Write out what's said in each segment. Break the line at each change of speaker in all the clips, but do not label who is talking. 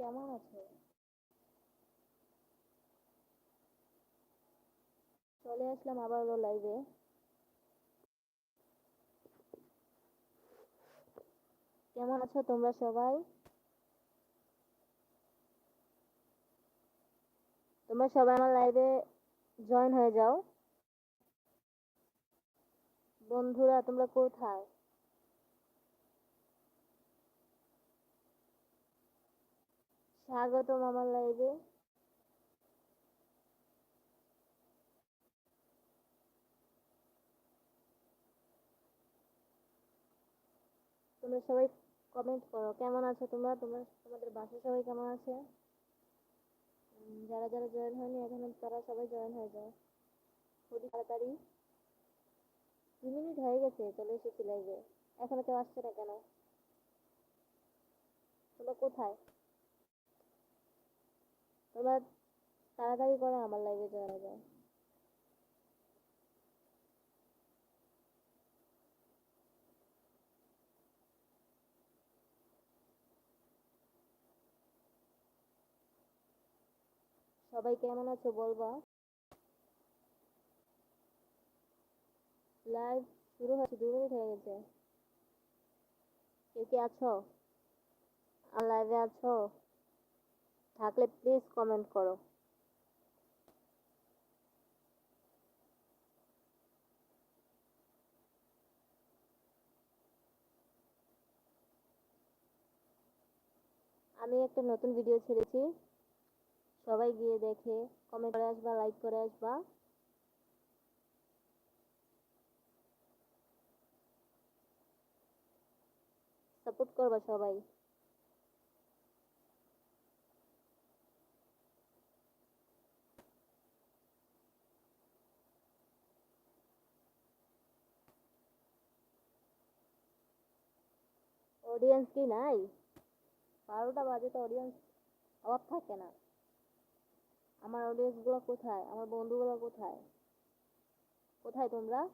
কেমন আছো? চলে আসলাম আবারও লাইভে কেমন আছো তোমরা সবাই? তোমরা সবাই আমার লাইভে জয়েন হয়ে যাও। বন্ধুরা, তোমরা কোথায়? স্বাগতম আমার লাইভে তোমরা সবাই কমেন্ট করো, কেমন আছো তোমরা? তোমরা, তোমাদের বাসায় সবাই কেমন আছে? যারা যারা জয়েন হয়নি, এখনও তারা সবাই জয়েন হয়ে যায় খুবই তাড়াতাড়ি। দু মিনিট হয়ে গেছে, চলে এসেছি লাইভে এখনও কেউ আসছে না কেন? তোমরা কোথায়? তোমরা তাড়াতাড়ি করো, আমার লাইভে হয়ে যাও। সবাই কেমন আছো বলবা? লাইভ শুরু হচ্ছে দু মিনিট হয়ে গেছে। কেউ কি আছো? আর লাইভে আছো? থাকলে প্লিজ কমেন্ট করো। আমি একটা নতুন ভিডিও ছেড়েছি। সবাই গিয়ে দেখে কমেন্ট করে আসবা লাইক করে আসবা। সাপোর্ট করবা সবাই। অডিয়েন্স কি নাই? বারোটা বাজে তো অডিয়েন্স অভাব থাকে না। আমার অডিয়েন্সগুলো কোথায়? আমার বন্ধুগুলো কোথায়? কোথায় তোমরা?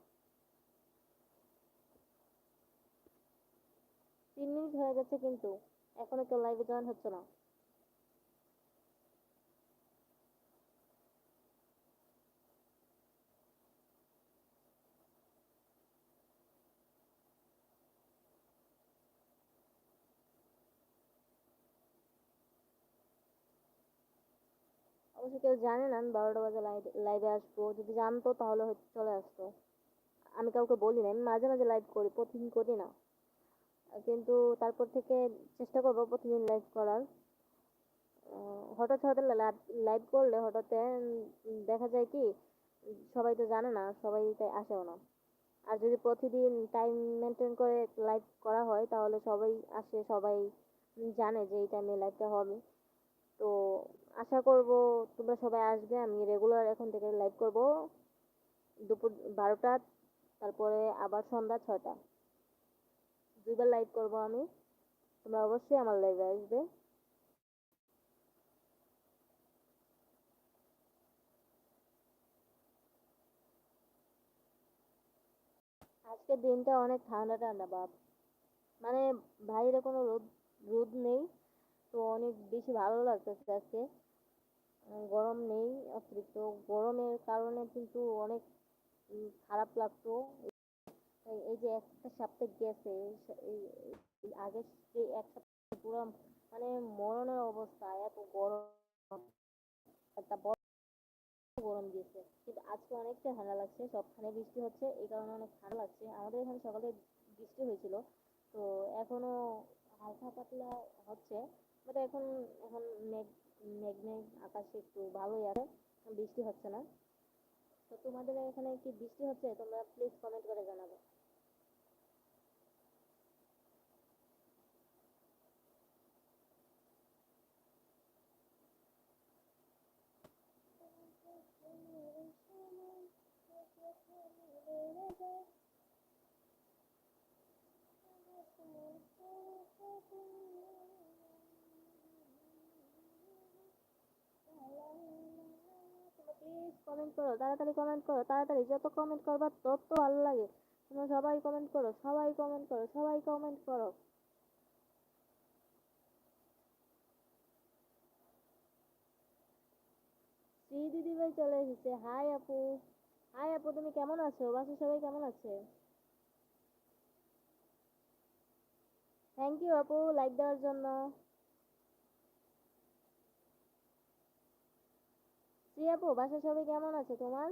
তিন মিনিট হয়ে গেছে কিন্তু, এখনও কেউ লাইভে জয়েন হচ্ছে না। অবশ্য কেউ জানে না, আমি বারোটা বাজে লাইভে আসব। যদি জানতো তাহলে হয়তো চলে আসতো। আমি কাউকে বলি না, আমি মাঝে মাঝে লাইভ করি, প্রতিদিন করি না। কিন্তু তারপর থেকে চেষ্টা করব প্রতিদিন লাইভ করার। হঠাৎ হঠাৎ লাইভ করলে হঠাৎ দেখা যায় কি, সবাই তো জানে না, সবাই তাই আসেও না। আর যদি প্রতিদিন টাইম মেনটেন করে লাইভ করা হয়, তাহলে সবাই আসে, সবাই জানে যে এই টাইমে লাইভটা হবে। তো আশা করব তোমরা সবাই আসবে। আমি রেগুলার এখন থেকে লাইভ করব দুপুর বারোটা, তারপরে আবার সন্ধ্যা ছয়টা। দুইবার লাইভ করব আমি। তোমরা অবশ্যই আমার লাইভে আসবে। আজকের দিনটা অনেক ঠান্ডা ঠান্ডা ভাব মানে বাইরে কোনো রোদ রোদ নেই। তো অনেক বেশি ভালো লাগতেছে আজকে। গরম নেই, অতিরিক্ত। গরমের কারণে কিন্তু অনেক খারাপ লাগতো। এই যে একটা সপ্তাহ গেছে আগের যে এক সপ্তাহ পুরো মানে মরণের অবস্থা, এত গরম। একটা গরম দিয়েছে। কিন্তু আজকে অনেকটা ঠান্ডা লাগছে, সবখানে বৃষ্টি হচ্ছে, এই কারণে অনেক ঠান্ডা লাগছে। আমাদের এখানে সকালে বৃষ্টি হয়েছিল, তো এখনও হালকা পাতলা হচ্ছে। বাট এখন এখন মেঘ মেঘ মেঘ, আকাশে একটু ভালোই আছে বৃষ্টি হচ্ছে না। তো তোমাদের এখানে কি বৃষ্টি হচ্ছে? তোমরা প্লিজ কমেন্ট করে জানাবে। কমেন্ট করো, তাড়াতাড়ি কমেন্ট করো, তাড়াতাড়ি যত কমেন্ট করবা তত ভালো লাগে। তোমরা সবাই কমেন্ট করো, সবাই কমেন্ট করো, সবাই কমেন্ট করো। শ্রী দিদিভাই চলে এসেছে। হাই আপু। হাই আপু, তুমি কেমন আছো? বাসার সবাই কেমন আছে? থ্যাংক ইউ আপু লাইক দেওয়ার জন্য। শ্রী আপু, বাসার সবাই কেমন আছে? তোমার?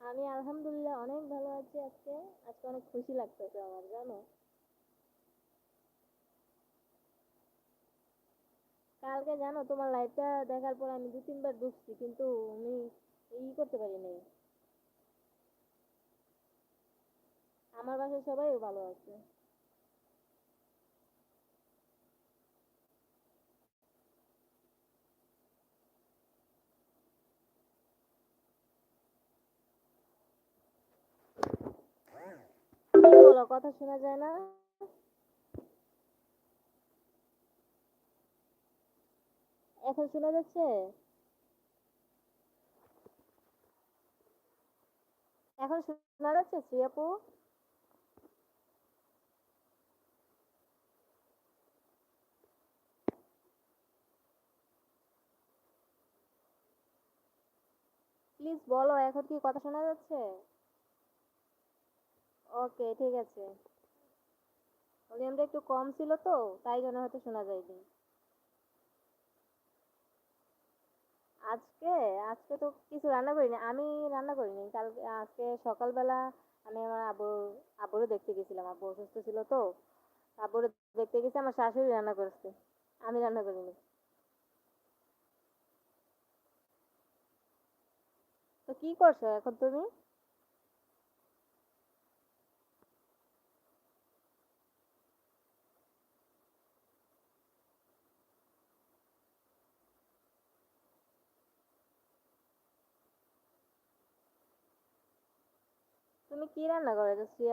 আমি আলহামদুলিল্লাহ অনেক ভালো আছি আজকে। আজকে অনেক খুশি লাগতেছে আমার, জানো? কালকে জানো, তোমার লাইভটা দেখার পর আমি দু তিনবার ঢুকছি, কিন্তু আমি ই করতে পারি নাই। আমার বাসায় সবাই ভালো আছে। কথা শোনা যায় না? এখন শোনা যাচ্ছে? এখন শোনা যাচ্ছে শ্রী আপু প্লিজ বলো, এখন কি কথা শোনা যাচ্ছে? ওকে ঠিক আছে। ভলিউমটা একটু কম ছিল তো, তাই জন্য হয়তো শোনা যায়নি। আজকে আজকে তো কিছু রান্না করিনি, আমি রান্না করিনি। কালকে, আজকে সকালবেলা আমি আমার আব্বুর, আব্বুরও দেখতে গেছিলাম। আব্বু অসুস্থ ছিল তো, আব্বুরও দেখতে গেছি, আমার শাশুড়ি রান্না করেছে। আমি রান্না করিনি। তো কি করছ এখন তুমি? তুমি কি রান্না করেছ শ্রী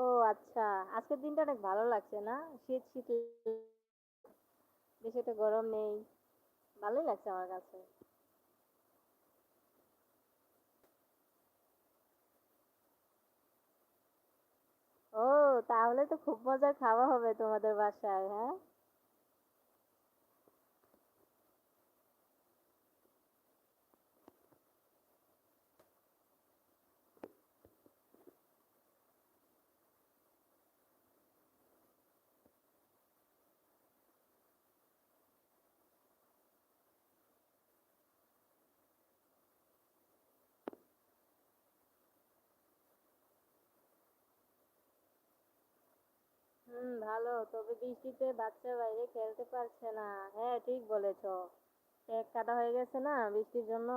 ও আচ্ছা আজকের দিনটা অনেক ভালো লাগছে না? শীত শীত বেশি একটা গরম নেই। ভালোই লাগছে আমার কাছে। ও, তাহলে তো খুব মজার খাওয়া হবে তোমাদের বাসায় হ্যাঁ? হুম, ভালো। তবে বৃষ্টিতে বাচ্চা বাইরে খেলতে পারছে না। হ্যাঁ ঠিক বলেছ। এক কাদা হয়ে গেছে না বৃষ্টির জন্য।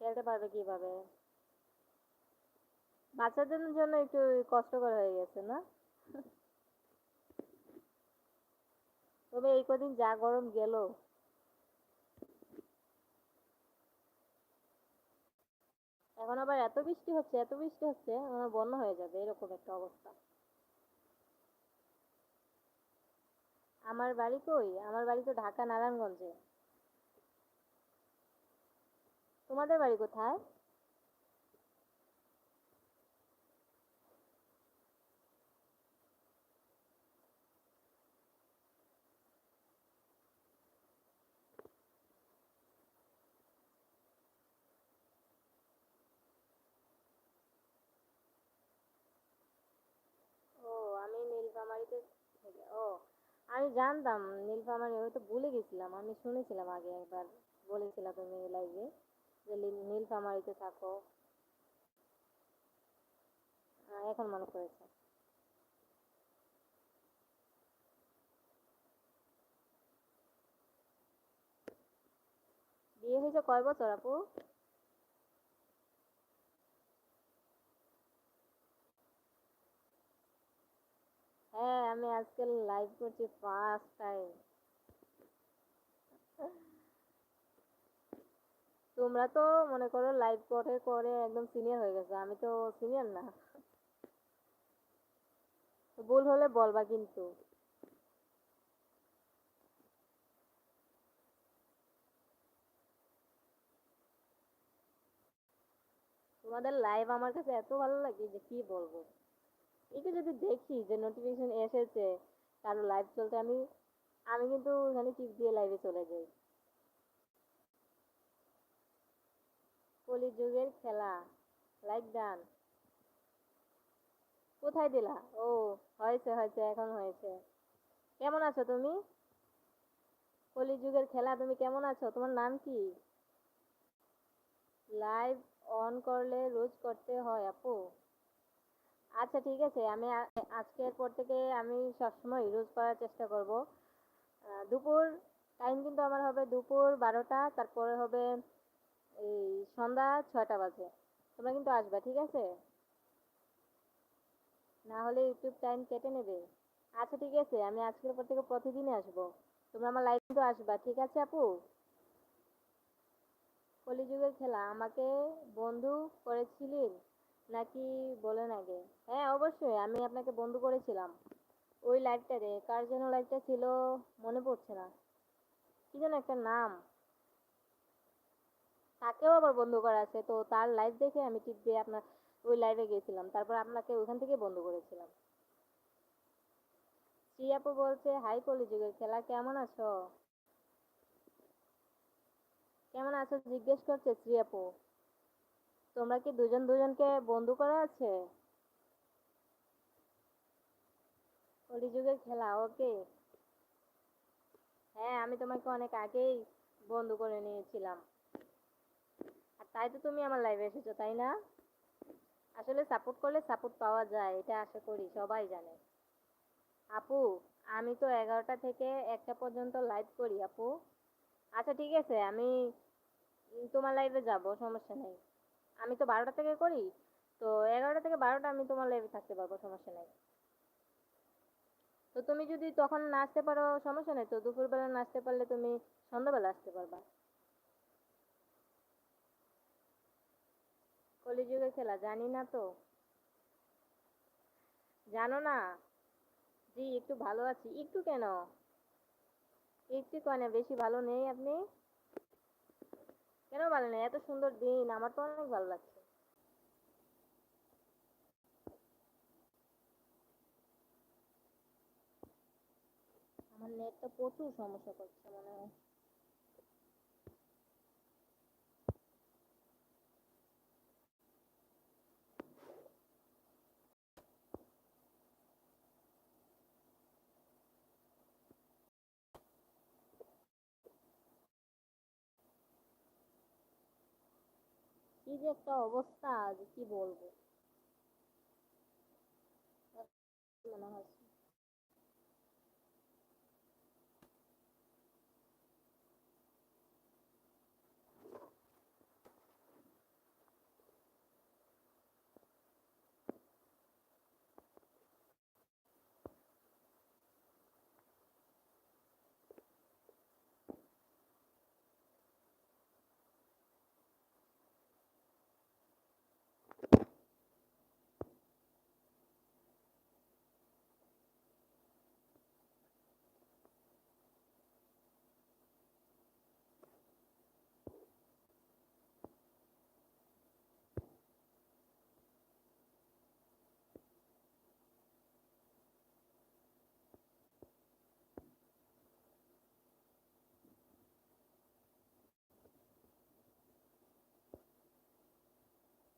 খেলতে পারবে কীভাবে? বাচ্চাদের জন্য একটু কষ্টকর হয়ে গেছে না? তবে এই কদিন যা গরম গেল। এখন আবার এত বৃষ্টি হচ্ছে, এত বৃষ্টি হচ্ছে বন্যা হয়ে যাবে, এরকম একটা অবস্থা। আমার বাড়ি কই? আমার বাড়ি তো ঢাকা, নারায়ণগঞ্জে। তোমাদের বাড়ি কোথায়? ও, আমি নীলফামারীতে ও। আমি জানতাম নীলফামারী হয়তো ভুলে গেছিলাম। আমি শুনেছিলাম আগে একবার বলেছিলা তুমি লাইভে যে নীল- নীলফামারীতে থাকো। আহ, এখন মনে করেছে বিয়ে হয়েছে কয় বছর আপু? হ্যাঁ আমি আজকে লাইভ করছি ফার্স্ট টাইম তোমরা তো মনে করো লাইভ করে করে একদম সিনিয়র হয়ে গেছো, আমি তো সিনিয়র না। ভুল হলে বলবা কিন্তু। তোমাদের লাইভ আমার কাছে এত ভালো লাগে যে কি বলব? একটু যদি দেখি যে নোটিফিকেশন এসেছে কারও লাইভ চলতে আমি আমি কিন্তু ওখানে টিপ দিয়ে লাইভে চলে যাই। কলিযুগের খেলা লাইক ডান কোথায় দিলা? ও, হয়েছে হয়েছে, এখন হয়েছে। কেমন আছো তুমি? কলিযুগের খেলা, তুমি কেমন আছো? তোমার নাম কি? লাইভ অন করলে রোজ করতে হয়, আপু। আচ্ছা ঠিক আছে। আমি আজকের পর থেকে আমি সবসময় রোজ করার চেষ্টা করব। দুপুর টাইম কিন্তু আমার হবে দুপুর বারোটা, তারপরে হবে এই সন্ধ্যা ছয়টা বাজে। তোমরা কিন্তু আসবে, ঠিক আছে? না হলে ইউটিউব টাইম কেটে নেবে। আচ্ছা ঠিক আছে। আমি আজকের পর থেকে প্রতিদিনই আসব। তোমরা আমার লাইভ কিন্তু আসবা, ঠিক আছে আপু? কলিযুগের খেলা, আমাকে বন্ধু করেছিলেন নাকি বলেন আগে? হ্যাঁ অবশ্যই, আমি আপনাকে বন্ধু করেছিলাম। ওই লাইভটাতে কার যেন লাইভটা ছিল মনে পড়ছে না। কি যেন একটা নাম। তাকেও আবার বন্ধু করা আছে, তো তার লাইভ দেখে আমি টিপ দিয়ে আপনার ওই লাইভে গিয়েছিলাম। তারপর আপনাকে ওইখান থেকে বন্ধ করেছিলাম। শ্রী আপু বলছে হাই কলিযুগের খেলা, কেমন আছো? কেমন আছো জিজ্ঞেস করছে শ্রী আপু তোমরা কি দুজন দুজনকে বন্ধু করা আছে? কলিযুগের খেলা, ওকে? হ্যাঁ আমি তোমাকে অনেক আগেই বন্ধু করে নিয়েছিলাম। আর তাই তো তুমি আমার লাইভে এসেছ, তাই না? আসলে সাপোর্ট করলে সাপোর্ট পাওয়া যায়, এটা আশা করি, সবাই জানে। আপু, আমি তো এগারোটা থেকে একটা পর্যন্ত লাইভ করি, আপু। আচ্ছা ঠিক আছে, আমি তোমার লাইভে যাব, সমস্যা নেই। আমি তো বারোটা থেকে করি, তো এগারোটা থেকে বারোটা আমি তোমার লাইভে থাকতে পারব, সমস্যা নেই। তো তুমি যদি তখন না আসতে পারো, সমস্যা নেই, তো দুপুরবেলা না আসতে পারলে তুমি সন্ধ্যাবেলা আসতে পারবা। কলিযুগের খেলা, জানি না তো। জানো না? জি, একটু ভালো আছি। একটু কেন? একটু কেন বেশি ভালো নেই আপনি। কেন নেই এত সুন্দর দিন, আমার তো অনেক ভালো লাগছে। আমার নেটটা প্রচুর সমস্যা করছে মনে হয়। কি যে একটা অবস্থা যে কি বলব? মনে হচ্ছে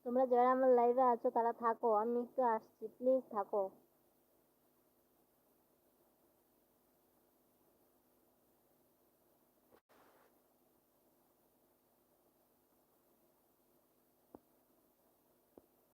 তোমরা যারা আমার লাইভে আছো তারা থাকো। আমি একটু আসছি। প্লিজ থাকো।